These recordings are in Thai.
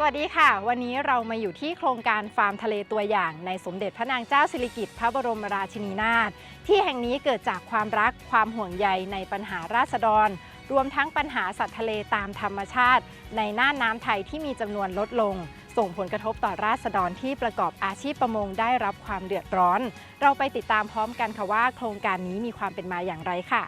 สวัสดีค่ะ วันนี้เรามาอยู่ที่โครงการฟาร์มทะเลตัวอย่างในสมเด็จพระนางเจ้าสิริกิติ์พระบรมราชินีนาถที่แห่งนี้เกิดจากความรักความห่วงใยในปัญหาราษฎร รวมทั้งปัญหาสัตว์ทะเลตามธรรมชาติ ในน่านน้ำไทยที่มีจำนวนลดลง ส่งผลกระทบต่อราษฎรที่ประกอบอาชีพประมงได้รับความเดือดร้อน เราไปติดตามพร้อมกันค่ะว่า โครงการนี้มีความเป็นมาอย่างไรค่ะ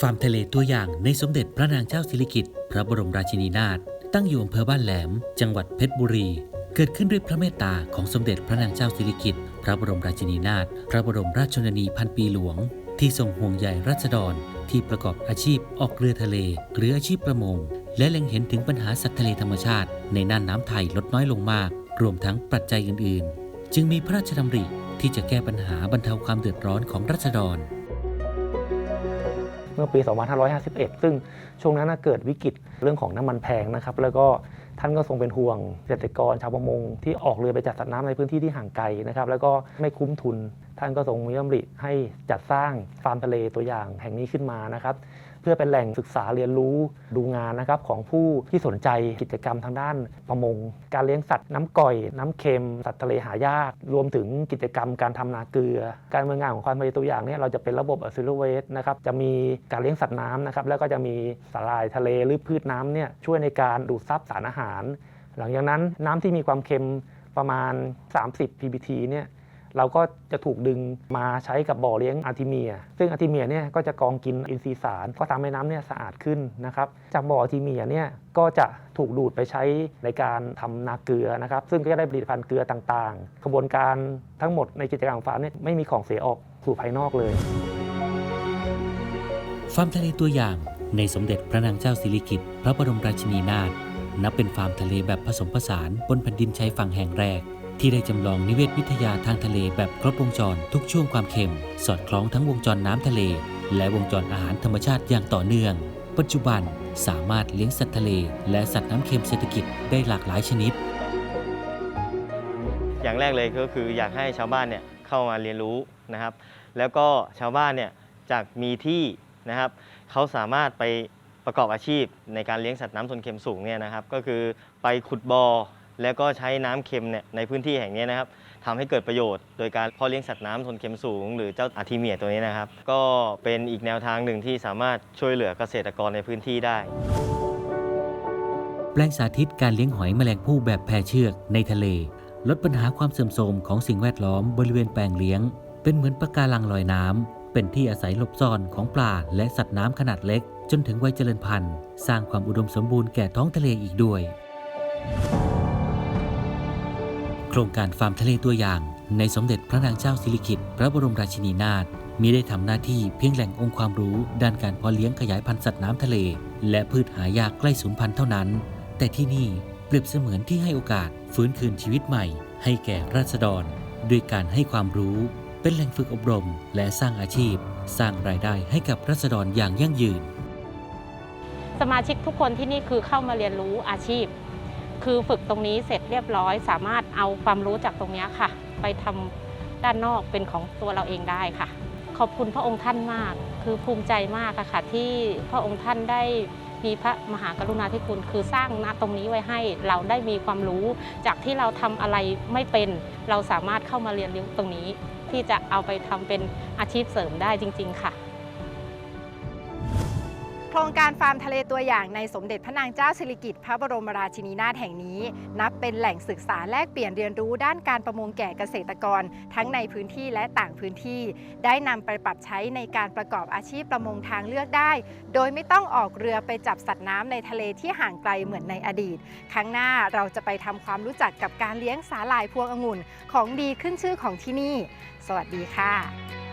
ฟาร์มทะเลตัวอย่างในสมเด็จพระนางเจ้าสิริกิติ์พระบรมราชินีนาถตั้งอยู่อำเภอบ้านแหลม จังหวัดเพชรบุรี เกิดขึ้นด้วยพระเมตตาของสมเด็จพระนางเจ้าสิริกิติ์พระบรมราชินีนาถพระบรมราชชนนีพันปีหลวง ที่ทรงห่วงใยรัษฎรที่ประกอบอาชีพออกเรือทะเล หรืออาชีพประมง และเล็งเห็นถึงปัญหาสัตว์ทะเลธรรมชาติ ในน่านน้ำไทยลดน้อยลงมาก รวมทั้งปัจจัยอื่น ๆ จึงมีพระราชดำริที่จะแก้ปัญหาบรรเทาความเดือดร้อนของรัษฎร มื่อปี 2551 ซึ่งช่วงนั้นเกิดวิกฤตเรื่องของน้ำมันแพงนะครับ แล้วก็ท่านก็ทรงเป็นห่วงเกษตรกรชาวประมงที่ออกเรือไปจัดสัตว์น้ำในพื้นที่ที่ห่างไกลนะครับ แล้วก็ไม่คุ้มทุน ท่านก็ทรงมีดำริให้จัดสร้างฟาร์มทะเลตัวอย่างแห่งนี้ขึ้นมานะครับ พื่อเป็นแหล่งศึกษาเรียนรู้ดูงานนะครับของผู้ที่สนใจกิจกรรมทางด้านประมง การเลี้ยงสัตว์น้ำก่อย น้ำเค็ม สัตว์ทะเลหายาก รวมถึงกิจกรรมการทำนาเกลือ การเมืองงานของความทะเลตัวอย่างเนี่ยเราจะเป็นระบบอซิลเวสนะครับจะมีการเลี้ยงสัตว์น้ำนะครับแล้วก็จะมีสาหร่ายทะเลหรือพืชน้ำเนี่ยช่วยในการดูดซับสารอาหาร หลังจากนั้นน้ำที่มีความเค็มประมาณ 30 ppt เนี่ย เราก็จะถูกดึงมาใช้กับบ่อเลี้ยงอาร์ติเมีย ซึ่งอาร์ติเมียเนี่ยก็จะกองกินอินทรีย์สาร ก็ทำให้น้ำเนี่ยสะอาดขึ้นนะครับ จากบ่ออาร์ติเมียเนี่ยก็จะถูกดูดไปใช้ในการทำนาเกลือนะครับ ซึ่งก็จะได้ผลิตภัณฑ์เกลือต่างๆ กระบวนการทั้งหมดในกิจกรรของฟาร์มเนี่ยไม่มีของเสียออกสู่ภายนอกเลย ฟาร์มทะเลตัวอย่างในสมเด็จพระนางเจ้าสิริกิติ์พระบรมราชินีนาถนับเป็นฟาร์มทะเลแบบผสมผสานบนแผ่นดินชายฝั่งแห่งแรก ที่ได้จำลองนิเวศวิทยาทางทะเลแบบครบวงจรทุกช่วงความเค็ม สอดคล้องทั้งวงจรน้ำทะเล และวงจรอาหารธรรมชาติอย่างต่อเนื่อง ปัจจุบันสามารถเลี้ยงสัตว์ทะเล และสัตว์น้ำเค็มเศรษฐกิจได้หลากหลายชนิด อย่างแรกเลยก็คืออยากให้ชาวบ้านเนี่ยเข้ามาเรียนรู้นะครับ แล้วก็ชาวบ้านเนี่ยจากมีที่นะครับเขาสามารถไปประกอบอาชีพในการเลี้ยงสัตว์น้ำทนเค็มสูงเนี่ยนะครับ ก็คือไปขุดบอ่อ แล้วก็ใช้น้ำเค็มเนี่ยในพื้นที่แห่งนี้นะครับทำให้เกิดประโยชน์ โดยการพาะเลี้ยงสัตว์น้ำทนเค็มสูง หรือเจ้าอาทิเมียตัวนี้นะครับ ก็เป็นอีกแนวทางหนึ่งที่สามารถช่วยเหลือเกษตรกรในพื้นที่ได้ แปลงสาธิตการเลี้ยงหอยแมลงภู่แบบแพเชือกในทะเล ลดปัญหาความเสื่อมโทรมของสิ่งแวดล้อมบริเวณแปลงเลี้ยง เป็นเหมือนปะการังลอยน้ำเป็นที่อาศัยหลบซ่อนของปลาและสัตว์น้ำขนาดเล็ก จนถึงวัยเจริญพันธุ์ สร้างความอุดมสมบูรณ์แก่ท้องทะเลอีกด้วย ครงการฟาร์มทะเลตัวอย่าง ในสมเด็จพระนางเจ้าสิริกิติ์พระบรมราชินีนาถมีได้ทำหน้าที่เพียงแหล่งองค์ความรู้ ด้านการเพาะเลี้ยงขยายพันธุ์สัตว์น้ำทะเล และพืชหายากใกล้สูญพันธุ์เท่านั้น แต่ที่นี่เปรียบเสมือนที่ให้โอกาสฟื้นคืนชีวิตใหม่ ให้แก่ราษฎร ด้วยการให้ความรู้ เป็นแหล่งฝึกอบรม และสร้างอาชีพ สร้างรายได้ให้กับราษฎรอย่างยั่งยืน สมาชิกทุกคนที่นี่คือเข้ามาเรียนรู้อาชีพ คือฝึกตรงนี้เสร็จเรียบร้อย สามารถเอาความรู้จากตรงนี้ค่ะ ไปทำด้านนอกเป็นของตัวเราเองได้ค่ะ ขอบคุณพระองค์ท่านมาก คือภูมิใจมากอะค่ะ ที่พระองค์ท่านได้มีพระมหากรุณาธิคุณคือสร้างณตรงนี้ไว้ให้เราได้มีความรู้ จากที่เราทำอะไรไม่เป็น เราสามารถเข้ามาเรียนรู้ตรงนี้ ที่จะเอาไปทำเป็นอาชีพเสริมได้จริง ๆ ค่ะ โครงการฟาร์มทะเลตัวอย่างในสมเด็จพระนางเจ้าสิริกิติ์พระบรมราชินีนาถแห่งนี้ นับเป็นแหล่งศึกษาแลกเปลี่ยนเรียนรู้ด้านการประมงแก่เกษตรกร ทั้งในพื้นที่และต่างพื้นที่ ได้นำไปปรับใช้ในการประกอบอาชีพประมงทางเลือกได้ โดยไม่ต้องออกเรือไปจับสัตว์น้ำในทะเลที่ห่างไกลเหมือนในอดีต ครั้งหน้าเราจะไปทำความรู้จักกับการเลี้ยงสาหร่ายพวงองุ่น ของดีขึ้นชื่อของที่นี่ สวัสดีค่ะ